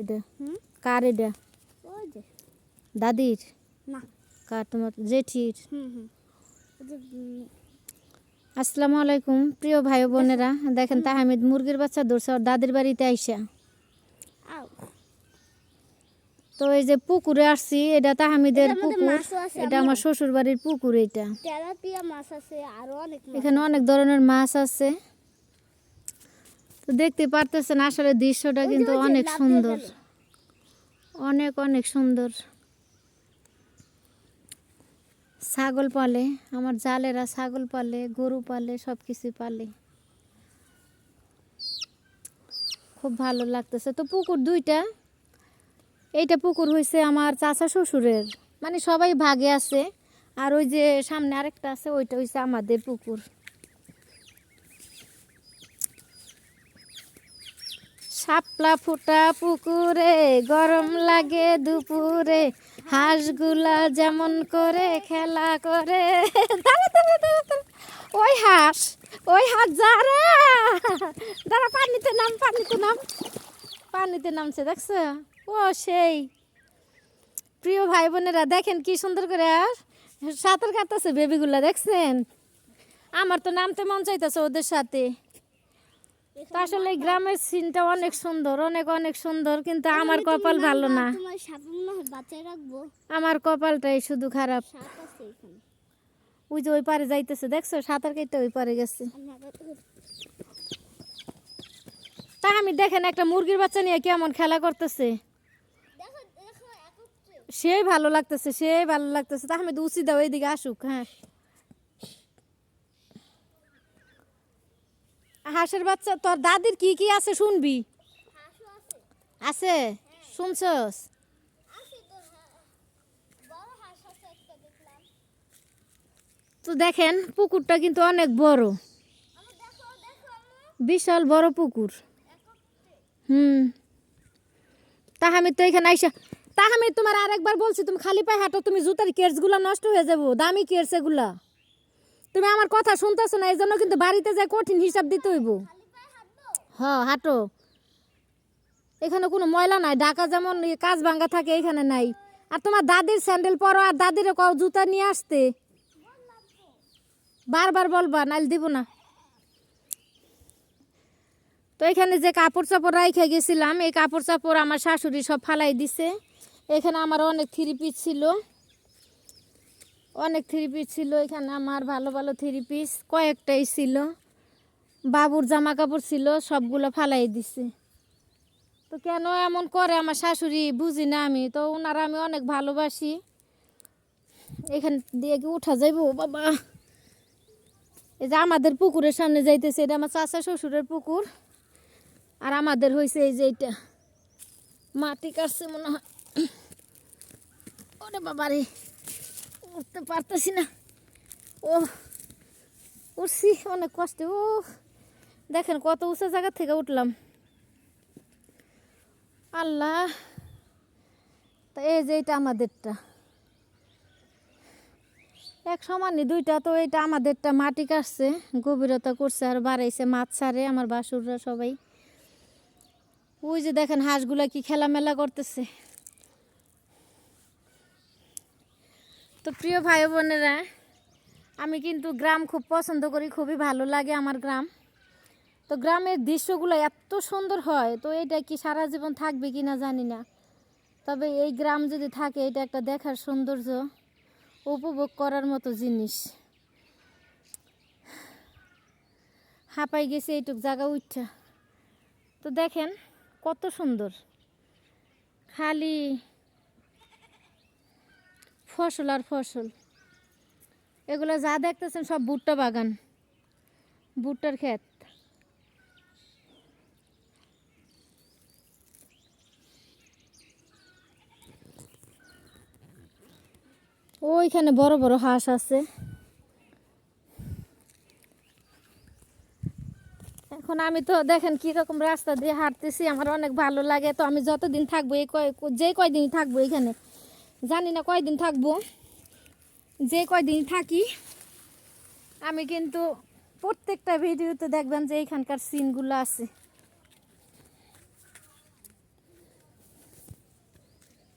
এটা। কার এটা? দাদির? না। কার তোমার? জেঠির? আসসালামু আলাইকুম প্রিয় ভাই বোনেরা। দেখেন তাহামিদ মুরগির বাচ্চা ধরছে ওর দাদির বাড়িতে আইসা। তো এই যে পুকুরে আসছি এটা তাহামিদের পুকুর। এটা আমার শ্বশুর বাড়ির পুকুর এটা তেলাপিয়া মাছ আছে আরও এখানে অনেক ধরনের মাছ আছে। তো দেখতে পারতেছেন আসলে দৃশ্যটা কিন্তু অনেক সুন্দর। অনেক অনেক সুন্দর। ছাগল পালে আমার জালেরা ছাগল পালে গরু পালে সব কিছু পালে। খুব ভালো লাগতেছে। তো পুকুর দুইটা এইটা পুকুর হয়েছে আমার চাচা শ্বশুরের। মানে সবাই ভাগে আছে আর ওই যে সামনে আরেকটা আছে ওইটা হয়েছে আমাদের পুকুর। শাপলা ফুটা পুকুরে, গরম লাগে দুপুরে। হাঁসগুলা যেমন করে, খেলা করে। ওই হাঁস ওই হাঁস যারা দাঁড়া, পানিতে নাম পানিতে নাম। পানিতে নামছে, দেখছ? ও সেই। প্রিয় ভাই বোনেরা, দেখেন কি সুন্দর করে আর সাঁতার কাটতেছে বেবিগুলা, দেখছেন? আমার তো নামতে মন চাইতেছে ওদের সাথে। আসলে গ্রামের সিনটা অনেক সুন্দর অনেক অনেক সুন্দর কিন্তু আমার কপাল ভালো না আমার কপালটাই শুধু খারাপ। ওই যে ওই পারে যাইতেছে দেখছ? সাঁতার কেটে ওই পারে গেছে। তা আমি দেখেন একটা মুরগির বাচ্চা নিয়ে কেমন খেলা করতেছে। সেই ভালো লাগতেছে সে ভালো লাগতেছে। তা আমি তো উচিত দাও এইদিকে আসুক হ্যাঁ। হাঁসের বাচ্চা, তোর দাদির কি কি আছে শুনবি? আছে? শুনছস? তো দেখেন, পুকুরটা কিন্তু অনেক বড়। বিশাল বড় পুকুর। হুম। তাহামি তো এখানে আইসা তাহামি তোমার আরেকবার বলছি, তুমি খালি পায়ে হাঁটো, তুমি জুতার কেটসগুলো নষ্ট হয়ে যাব, দামি কেটস এগুলা। তুমি আমার কথা শুনতেছো না এই জন্য কিন্তু বাড়িতে যাই কঠিন হিসাব দিতে হইব। খালি পায়ে হাঁটবো হ হাঁটো। এখানে কোনো ময়লা নাই, ঢাকা যেমন কাজ ভাঙ্গা থাকে, এখানে নাই। আর তোমার দাদির স্যান্ডেল পরো, আর দাদির কও জুতা নিয়ে আসতে। বারবার বলবা, নাইল দিব না। তো এখানে যে কাপড় চাপড় রাইখে গেছিলাম, এই কাপড় চাপড় আমার শাশুড়ি সব ফালাই দিছে। এখানে আমার অনেক থ্রি পিস ছিল। অনেক থ্রি পিস ছিল এখানে, আমার ভালো ভালো থ্রি পিস কয়েকটাই ছিল। বাবুর জামা কাপড় ছিল, সবগুলো ফালাই দিছে। তো কেন এমন করে আমার শাশুড়ি বুঝি না আমি? তো ওনারা আমি অনেক ভালোবাসি। এখান দিয়ে কি উঠা যাইব, বাবা? এই যে আমাদের পুকুরের সামনে যাইতেছে, এটা আমার চাচা শ্বশুরের পুকুর। আর আমাদের হয়েছে এই যে এইটা। মাটি কাটছে মনে হয়। ওরে বাবা রে উঠতে পারতেছি না। ও, উঠছি, অনেক কষ্টে। ও, দেখেন কত উঁচা জায়গা থেকে উঠলাম। আল্লাহ, তা এই যে এটা আমাদেরটা। এক সমানই দুইটা, তো এটা আমাদেরটা মাটি কাটছে, গভীরতা করছে আর বাড়াইছে মাছ ছাড়ে আমার বাসুররা সবাই। ওই যে দেখেন হাঁসগুলা কি খেলামেলা করতেছে। তো প্রিয় ভাই বোনেরা, আমি কিন্তু গ্রাম খুব পছন্দ করি, খুবই ভালো লাগে আমার গ্রাম। তো গ্রামের দৃশ্যগুলো এত সুন্দর হয়, তো এটা কি সারা জীবন থাকবে কি না জানি না। তবে এই গ্রাম যদি থাকে, এটা একটা দেখার সৌন্দর্য, উপভোগ করার মতো জিনিস। হাঁপাই গেছে এইটুক জায়গা উঠা তো দেখেন কত সুন্দর। খালি ফসল আর ফসল। এগুলো যা দেখতেছেন সব ভুট্টা বাগান, ভুট্টার ক্ষেত। ওইখানে বড় বড় হাঁস আছে। এখন আমি তো দেখেন কীরকম রাস্তা দিয়ে হাঁটতেছি, আমার অনেক ভালো লাগে। তো আমি যতদিন থাকব এই কয় যে কয়দিন থাকব এখানে জানি না কয়দিন থাকব। যে কয়দিন থাকি, আমি কিন্তু প্রত্যেকটা ভিডিওতে দেখবেন যে এইখানকার সিনগুলো আছে।